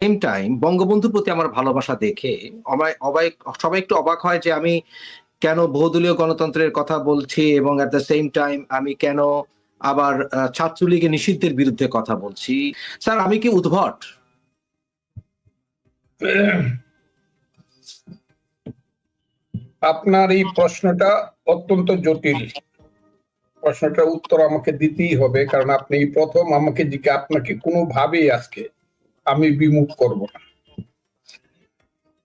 Same time বঙ্গবন্ধুর প্রতি আমার ভালোবাসা দেখে সবাই একটু অবাক হয় যে আমি কেন বহুদলীয় গণতন্ত্রের কথা বলছি এবং এট দ্য সেম টাইম আমি কেন আবার ছাত্রলীগের নিষিদ্ধের বিরুদ্ধে কথা বলছি। স্যার, আমি কি উদ্ভট? আপনার এই প্রশ্নটা অত্যন্ত জটিল। প্রশ্নটার উত্তর আমাকে দিতেই হবে, কারণ আপনি প্রথম আমাকে জিজ্ঞে আপনাকে কোনোভাবেই আজকে আমি বিমুখ করব না।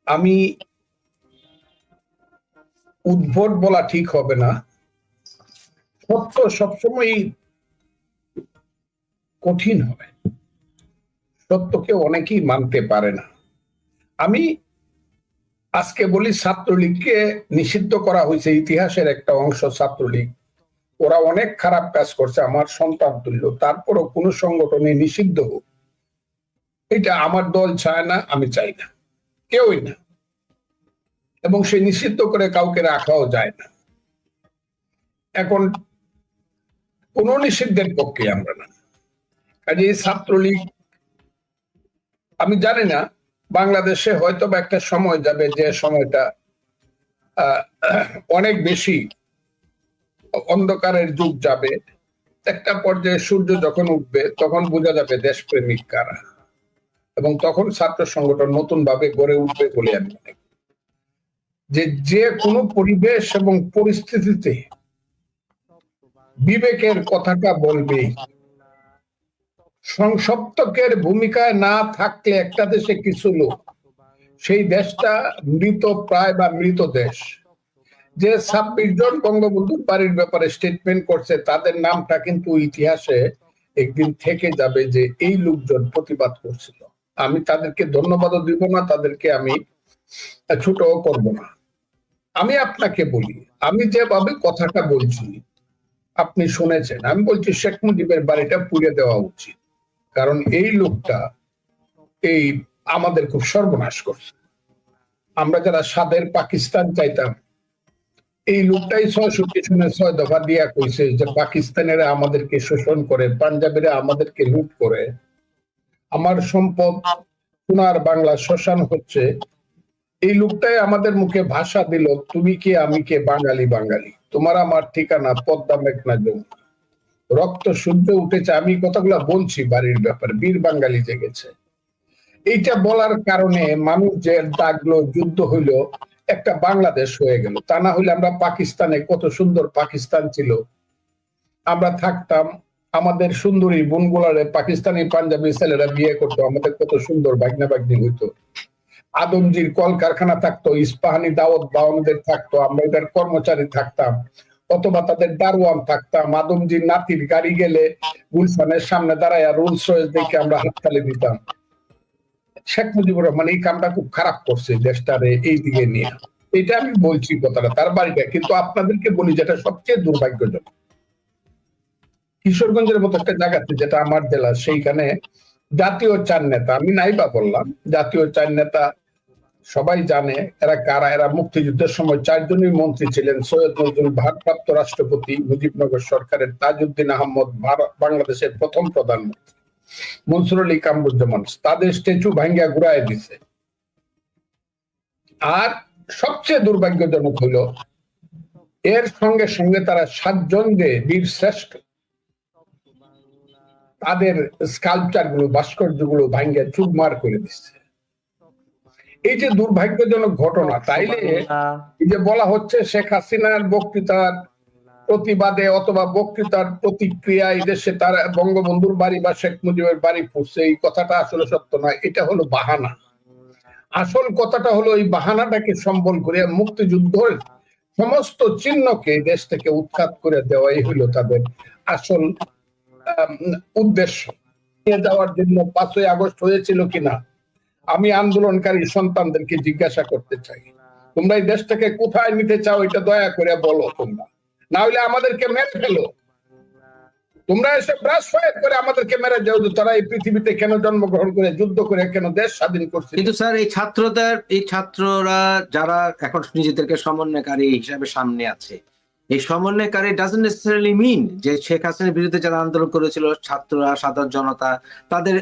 আমি উদ্ভট বলা ঠিক হবে না। সত্য সবসময় কঠিন হয় সত্যকে অনেকেই মানতে পারে না। আমি আজকে বলি ছাত্রলীগকে নিষিদ্ধ করা হয়েছে। ইতিহাসের একটা অংশ ছাত্রলীগ। ওরা অনেক খারাপ কাজ করছে। আমার সন্তান তুল্য। তারপরও কোন সংগঠনে নিষিদ্ধ হোক। এটা আমার দল চায় না, আমি চাই না। কেউই না। এবং সে নিষিদ্ধ করে কাউকে রাখাও যায় না। এখন কোন নিষিদ্ধের পক্ষে আমরা না। কাজে এই ছাত্রলীগ, আমি জানি না, বাংলাদেশে হয়তো বা একটা সময় যাবে যে সময়টা অনেক বেশি অন্ধকারের যুগ যাবে। একটা পর্যায়ে সূর্য যখন উঠবে, তখন বোঝা যাবে দেশপ্রেমিক কারা। এবং তখন ছাত্র সংগঠন নতুন ভাবে গড়ে উঠবে বলে আমি মনে করি। যে যে কোনো পরিবেশ এবং পরিস্থিতিতে বিবেকের কথাটা বলবেই সংসপ্তকের ভূমিকায় না থাকলে একটা দেশে কিছু লোক, সেই দেশটা মৃত প্রায় বা মৃত দেশ। যে ছাব্বিশ জন বঙ্গবন্ধুর বাড়ির ব্যাপারে স্টেটমেন্ট করছে, তাদের নামটা কিন্তু ইতিহাসে একদিন থেকে যাবে যে এই লোকজন প্রতিবাদ করছিল। আমি তাদেরকে ধন্যবাদও দিব না, তাদেরকে আমি ছোটও করব না। আমি আপনাকে বলি, আমি যেভাবে কথাটা বলছি, আপনি শুনেছেন, আমি বলছি শেখ মুজিবের বাড়িটা পুড়ে দেওয়া উচিত। কারণ এই লোকটা এই আমাদের খুব সর্বনাশ করছে। আমরা যারা সাদের পাকিস্তান চাইতাম, এই লোকটাই ছয়ষট্টি শুনে ছয় দফা দিয়া কইছে যে পাকিস্তানেরা আমাদেরকে শোষণ করে, পাঞ্জাবিরা আমাদেরকে লুট করে আমার সম্পদ সোনার বাংলা শ্মশান হচ্ছে। এই লোকটাই আমাদের মুখে ভাষা দিল, তুমি কে, আমি কে, বাঙালি বাঙালি? তোমার আমার ঠিকানা পদ্মা মেঘনা যমুনা রক্ত সূর্য উঠেছে, আমি কথাগুলো বলছি বাড়ির ব্যাপার, বীর বাঙালি জেগেছে। এইটা বলার কারণে মানুষ যে ডাকলো যুদ্ধ হইল, একটা বাংলাদেশ হয়ে গেল। তা না হইলে আমরা পাকিস্তানে কত সুন্দর পাকিস্তান ছিল। আমরা থাকতাম আমাদের সুন্দরী বোনগুলারে পাকিস্তানি পাঞ্জাবি ছেলেরা বিয়ে করতো, আমাদের কত সুন্দর বাগনা বাগনি হইতো। আদমজির কলকারখানা থাকতো, ইস্পাহানি দাওয়াত বাউনদের থাকতো, আমরা এটার কর্মচারী থাকতাম, অথবা তাদের দারোয়ান থাকতাম, আদমজির নাতির গাড়ি গেলে গুলশানের সামনে দাঁড়ায় রুলস রয়েস দেখে আমরা হাততালি দিতাম। শেখ মুজিবুর রহমান এই কামটা খুব খারাপ করছে দেশটারে এই দিকে নিয়ে। এটা আমি বলছি কথাটা, তার বাড়িটা, কিন্তু আপনাদেরকে বলি যেটা সবচেয়ে দুর্ভাগ্যজনক। কিশোরগঞ্জের মতো একটা জায়গাতে যেটা আমার জেলা, সেইখানে জাতীয় চার নেতা, আমি নাইবা বললাম, জাতীয় চার নেতা সবাই জানে এরা কারা, এরা মুক্তিযুদ্ধের সময় চারজনই মন্ত্রী ছিলেন, সৈয়দ নজরুল ভারপ্রাপ্ত রাষ্ট্রপতি মুজিবনগর সরকারের তাজউদ্দিন আহমদ বাংলাদেশের প্রথম প্রধানমন্ত্রী। মনসুর আলী তাদের স্ট্যাচু ভাঙ্গিয়া ঘুরায় দিছে। আর সবচেয়ে দুর্ভাগ্যজনক হলো, এর সঙ্গে সঙ্গে তারা সাতজন যে বীর শ্রেষ্ঠ তাদের স্কাল্পচারগুলো ভাস্কর্যগুলো ভাঙ্গিয়া চুরমার করে দিচ্ছে। এই যে দুর্ভাগ্যজনক ঘটনা, তাইলে এই যে বলা হচ্ছে শেখ হাসিনার বক্তৃতার প্রতিবাদে অথবা বক্তৃতার প্রতিক্রিয়া এই দেশে তার বঙ্গবন্ধুর বাড়ি বা শেখ মুজিবের বাড়ি পড়ছে, এই কথাটা আসলে সত্য নয়, এটা হলো বাহানা। আসল কথাটা হলো এই বাহানাটাকে সম্বল করে মুক্তিযুদ্ধের সমস্ত চিহ্নকে দেশ থেকে উৎখাত করে দেওয়াই হলো তাদের আসল উদ্দেশ্য। নিয়ে যাওয়ার জন্য পাঁচই আগস্ট হয়েছিল কিনা, আমি আন্দোলনকারী সন্তানদেরকে জিজ্ঞাসা করতে চাই। তোমরা এই দেশটাকে কোথায় নিতে চাও, এটা দয়া করে বলো তোমরা। না হলে আমাদেরকে মেরে ফেলো। তোমরা এসে ব্রাশ ফায়ার করে আমাদেরকে মেরে যাও তারা এই পৃথিবীতে কেন জন্মগ্রহণ করে, যুদ্ধ করে কেন দেশ স্বাধীন করছে? কিন্তু স্যার, এই ছাত্রদের, এই ছাত্ররা যারা এখন নিজেদেরকে সমন্বয়কারী হিসাবে সামনে আছে এই সমন্বয়কারী ডাজন্ট নেসেসারিলি মিন যে শেখ হাসিনার বিরুদ্ধে যারা আন্দোলন করেছিল, ছাত্ররা, সাধারণ জনতা, তাদের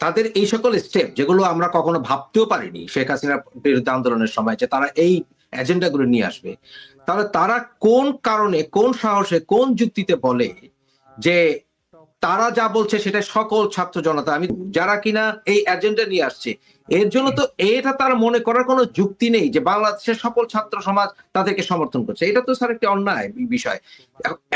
তাদের এই সকল স্টেপ যেগুলো আমরা কখনো ভাবতেও পারিনি শেখ হাসিনার বিরুদ্ধে আন্দোলনের সময় যে তারা এই এজেন্ডাগুলো নিয়ে আসবে। তাহলে তারা কোন কারণে, কোন সাহসে, কোন যুক্তিতে বলে যে তারা যা বলছে সেটা সকল ছাত্র জনতা, আমি, যারা কিনা এই এজেন্ডা নিয়ে আসছে এর জন্য তো এটা তার মনে করার কোনো যুক্তি নেই যে বাংলাদেশের সকল ছাত্র সমাজ তাদেরকে সমর্থন করছে। এটা তো স্যার একটি অন্যায় বিষয়।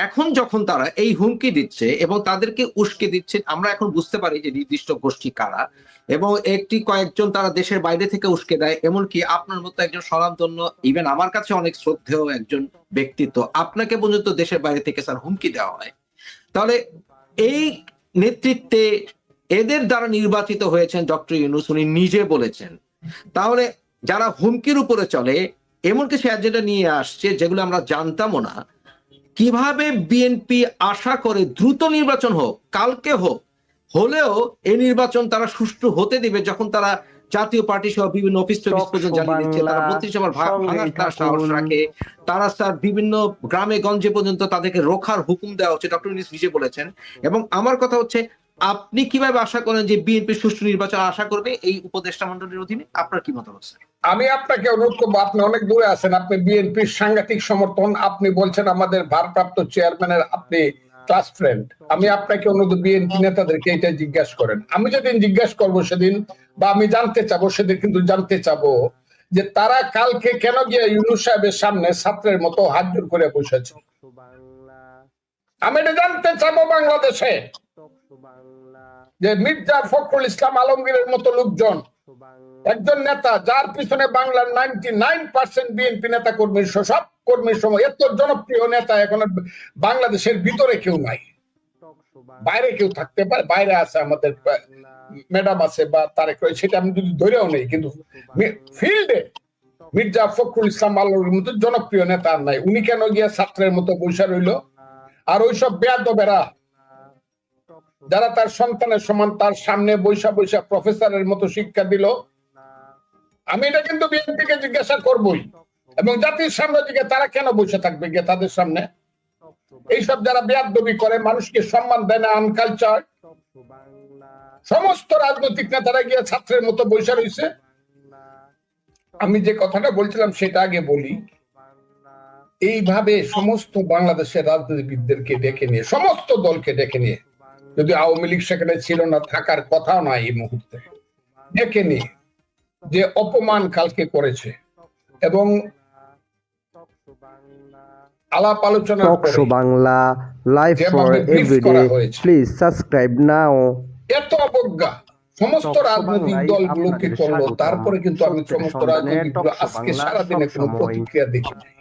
এখন যখন তারা এই হুমকি দিচ্ছে এবং তাদেরকে উস্কে দিচ্ছে, আমরা এখন বুঝতে পারি যে নির্দিষ্ট গোষ্ঠী কারা এবং একটি কয়েকজন তারা দেশের বাইরে থেকে উস্কে দেয়, এমনকি আপনার মতো একজন স্বনামধন্য ইভেন আমার কাছে অনেক শ্রদ্ধেয় একজন ব্যক্তিত্ব, আপনাকে পর্যন্ত দেশের বাইরে থেকে স্যার হুমকি দেওয়া হয়। তাহলে এই নেতৃত্বে এদের দ্বারা নির্বাচিত হয়েছেন ডক্টর ইউনুস উনি নিজে বলেছেন। তাহলে যারা হুমকির উপরে চলে এমন কিছু এজেন্ডা নিয়ে আসছে যেগুলো আমরা জানতামও না কীভাবে বিএনপি আশা করে দ্রুত নির্বাচন হোক কালকে হোক হলেও এই নির্বাচন তারা সুষ্ঠু হতে দিবে যখন তারা জাতীয় পার্টি সহ বিভিন্ন অফিস টফিস পর্যন্ত জ্বালিয়ে দিচ্ছে তারা বাংলা, ভাঙার তার সাহস রাখে। তারা স্যার বিভিন্ন গ্রামে গঞ্জে পর্যন্ত তাদেরকে রোখার হুকুম দেওয়া হচ্ছে ডক্টর নিজে বলেছেন। এবং আমার কথা হচ্ছে আপনি কীভাবে আশা করেন যে বিএনপি সুষ্ঠু নির্বাচন আশা করবে? এই উপদেষ্টা মন্ডলীর অধীনে আপনার কি মতামত, স্যার? আমি আপনাকে অনুরোধ করব, আপনি অনেক দূরে আছেন। আপনি বিএনপির সাংঘাতিক সমর্থন, আপনি বলছেন আমাদের ভারপ্রাপ্ত চেয়ারম্যানের আপনি ক্লাস ফ্রেন্ড আমি আপনাকে অনুরোধ, বিএনপি নেতাদেরকে এটা জিজ্ঞাসা করেন। আমি যেদিন জিজ্ঞাসা করব সেদিন, বা আমি জানতে চাবো, সেদিন কিন্তু জানতে চাবো যে তারা কালকে কেন গিয়ে ইউনুস সাহেবের সামনে ছাত্রের মতো হাত জোর করে বসেছে? আমি এটা জানতে চাবো বাংলাদেশে। যে মির্জা ফখরুল ইসলাম আলমগীরের মতো লোকজন একজন নেতা যার পিছনে বাংলার নাইনটি নাইন পার্সেন্ট বিএনপি নেতা কর্মীর সব কর্মীর সময় এত জনপ্রিয় নেতা এখন বাংলাদেশের ভিতরে কেউ নাই। বাইরে কেউ থাকতে পারে বাইরে আছে আমাদের ম্যাডাম আছে বা তারেক রয়েছে সেটা আমি যদি ধরেও নেই কিন্তু ফিল্ডে মির্জা ফখরুল ইসলাম আলমগীর মতো জনপ্রিয় নেতা আর নাই। উনি কেন গিয়ে ছাত্রের মতো বৈশা রইল? আর ওইসব বেয়াদবেরা যারা তার সন্তানের সমান তার সামনে বৈশা বৈশা প্রফেসরের মতো শিক্ষা দিল, আমি এটা কিন্তু বিএনপিকে জিজ্ঞাসা করবই। এবং জাতির সামনে দিকে তারা কেন বসে থাকবে গিয়ে তাদের সামনে? এইসব যারা বেয়াদবি করে, মানুষকে সম্মান দেয় না আনকালচার সমস্ত রাজনৈতিক নেতারা গিয়ে ছাত্রের মতো বৈশা রয়েছে। আমি যে কথাটা বলছিলাম সেটা আগে বলি। এইভাবে সমস্ত বাংলাদেশের রাজনীতিবিদদেরকে ডেকে নিয়ে, সমস্ত দলকে ডেকে নিয়ে যদি আওয়ামী লীগ সেখানে ছিল না থাকার কথাও না এই মুহূর্তে। ডেকে নিয়ে যে অপমান কালকে করেছে এবং আলাপ আলোচনা Bangla live for everyday please subscribe now এত অবজ্ঞা। সমস্ত রাজনৈতিক দলগুলোকে করল তারপরে কিন্তু আমি সমস্ত রাজনৈতিক আজকে সারাদিনে কোনো প্রতিক্রিয়া দেখি নাই।